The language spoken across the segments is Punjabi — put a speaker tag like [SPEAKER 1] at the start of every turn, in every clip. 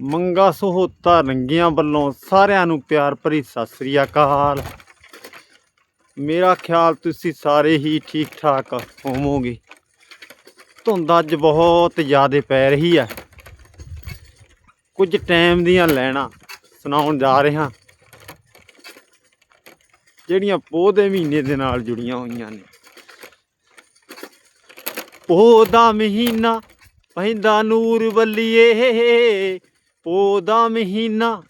[SPEAKER 1] ਮੰਗਾ ਸਹੋਤਾ ਰੰਗੀਆਂ ਵੱਲੋਂ ਸਾਰਿਆਂ ਨੂੰ ਪਿਆਰ ਭਰੀ ਸਤਿ ਸ੍ਰੀ ਅਕਾਲ। ਮੇਰਾ ਖਿਆਲ ਤੁਸੀਂ ਸਾਰੇ ਹੀ ਠੀਕ ਠਾਕ ਹੋਵੋਗੇ। ਧੁੰਦ ਅੱਜ ਬਹੁਤ ਜ਼ਿਆਦਾ ਪੈ ਰਹੀ ਹੈ। ਕੁਝ ਟਾਈਮ ਦੀਆਂ ਲੈਣਾ ਸੁਣਾਉਣ ਜਾ ਰਿਹਾ। ਜਿਹੜੀਆਂ ਪੋਹ ਦੇ ਮਹੀਨੇ ਦੇ ਨਾਲ ਜੁੜੀਆਂ ਹੋਈਆਂ ਨੇ। ਪੋਹ ਦਾ ਮਹੀਨਾ ਪੈਂਦਾ ਨੂਰ ਬੱਲੀਏ ਪੋਹ ਦਾ ਮਹੀਨਾ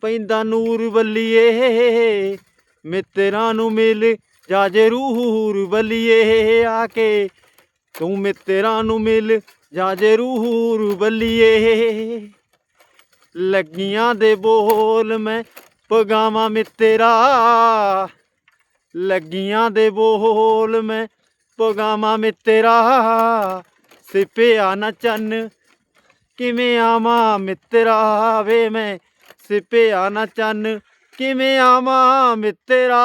[SPEAKER 1] ਪੈਂਦਾ ਨੂਰ ਬੱਲੀਏ ਮਿੱਤਰਾਂ ਨੂੰ ਮਿਲ ਜਾ ਜ਼ਰੂਰ ਬੱਲੀਏ ਆ ਕੇ। ਤੂੰ ਮਿੱਤਰਾਂ ਨੂੰ ਮਿਲ ਜਾ ਜ਼ਰੂਰ ਬੱਲੀਏ ਲੱਗੀਆਂ ਦੇ ਬੋਲ ਮੈਂ ਪਗਾਵਾਂ ਮਿੱਤਰਾ। ਲੱਗੀਆਂ ਦੇ ਬੋਲ ਮੈਂ ਪਗਾਵਾਂ ਮਿੱਤਰਾ। ਸਿਪਿਆ ਨਾ ਚੰਨ। ਕਿਵੇਂ ਆਵਾਂ ਮਿੱਤਰਾ? ਵੇ ਮੈਂ ਸਿਪਿਆ ਨਾ ਚੰਨ। ਕਿਵੇਂ ਆਵਾਂ ਮਿੱਤਰਾ?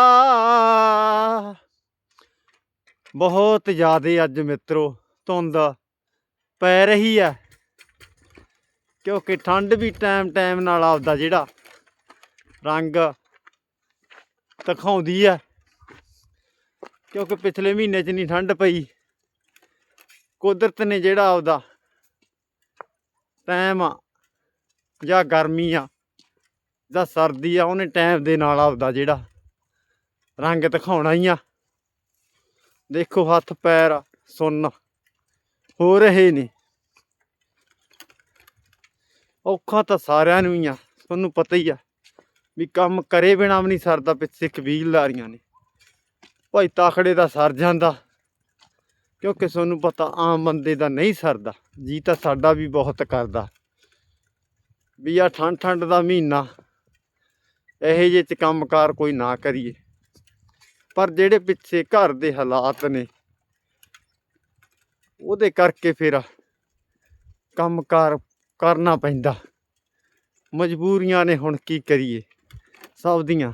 [SPEAKER 1] ਬਹੁਤ ਜ਼ਿਆਦੇ ਅੱਜ ਮਿੱਤਰੋ, ਧੁੰਦ ਪੈ ਰਹੀ ਹੈ ਕਿਉਂਕਿ ਠੰਡ ਵੀ ਟਾਈਮ ਟਾਈਮ ਨਾਲ ਆਪਦਾ ਜਿਹੜਾ ਰੰਗ ਦਿਖਾਉਂਦੀ ਹੈ ਕਿਉਂਕਿ ਪਿਛਲੇ ਮਹੀਨੇ 'ਚ ਨਹੀਂ ਠੰਡ ਪਈ। ਕੁਦਰਤ ਨੇ ਜਿਹੜਾ ਆਪਦਾ ਟਾਈਮ ਆ ਜਾਂ ਗਰਮੀ ਆ ਜਾਂ ਸਰਦੀ ਆ, ਉਹਨੇ ਟਾਈਮ ਦੇ ਨਾਲ ਆਪਦਾ ਜਿਹੜਾ ਰੰਗ ਦਿਖਾਉਣਾ ਹੀ ਆ। ਦੇਖੋ ਹੱਥ, ਪੈਰ ਸੁੰਨ, ਹੋ ਰਹੇ ਨੇ। ਔਖਾ ਤਾਂ ਸਾਰਿਆਂ ਨੂੰ ਹੀ ਆ, ਤੁਹਾਨੂੰ ਪਤਾ ਹੀ ਆ ਵੀ ਕੰਮ ਕਰੇ ਬਿਨਾ ਵੀ ਨਹੀਂ ਸਰਦਾ ਪਿੱਛੇ ਕਬੀਲਦਾਰੀਆਂ ਨੇ। ਭਾਈ ਤਾਖੜੇ ਦਾ ਸਰ ਜਾਂਦਾ। ਕਿਉਂਕਿ ਤੁਹਾਨੂੰ ਪਤਾ ਆਮ ਬੰਦੇ ਦਾ ਨਹੀਂ ਸਰਦਾ, ਜੀ ਤਾਂ ਸਾਡਾ ਵੀ ਬਹੁਤ ਕਰਦਾ। ਵੀ ਆ ਠੰਡ ਠੰਡ ਦਾ ਮਹੀਨਾ, ਇਹੋ ਜਿਹੇ ਚ ਕੰਮਕਾਰ ਕੋਈ ਨਾ ਕਰੀਏ। ਪਰ ਜਿਹੜੇ ਪਿੱਛੇ ਘਰ ਦੇ ਹਾਲਾਤ ਨੇ, ਉਹਦੇ ਕਰਕੇ ਫਿਰ ਕੰਮਕਾਰ ਕਰਨਾ ਪੈਂਦਾ। ਮਜਬੂਰੀਆਂ ਨੇ ਹੁਣ ਕੀ ਕਰੀਏ, ਸਭ ਦੀਆਂ।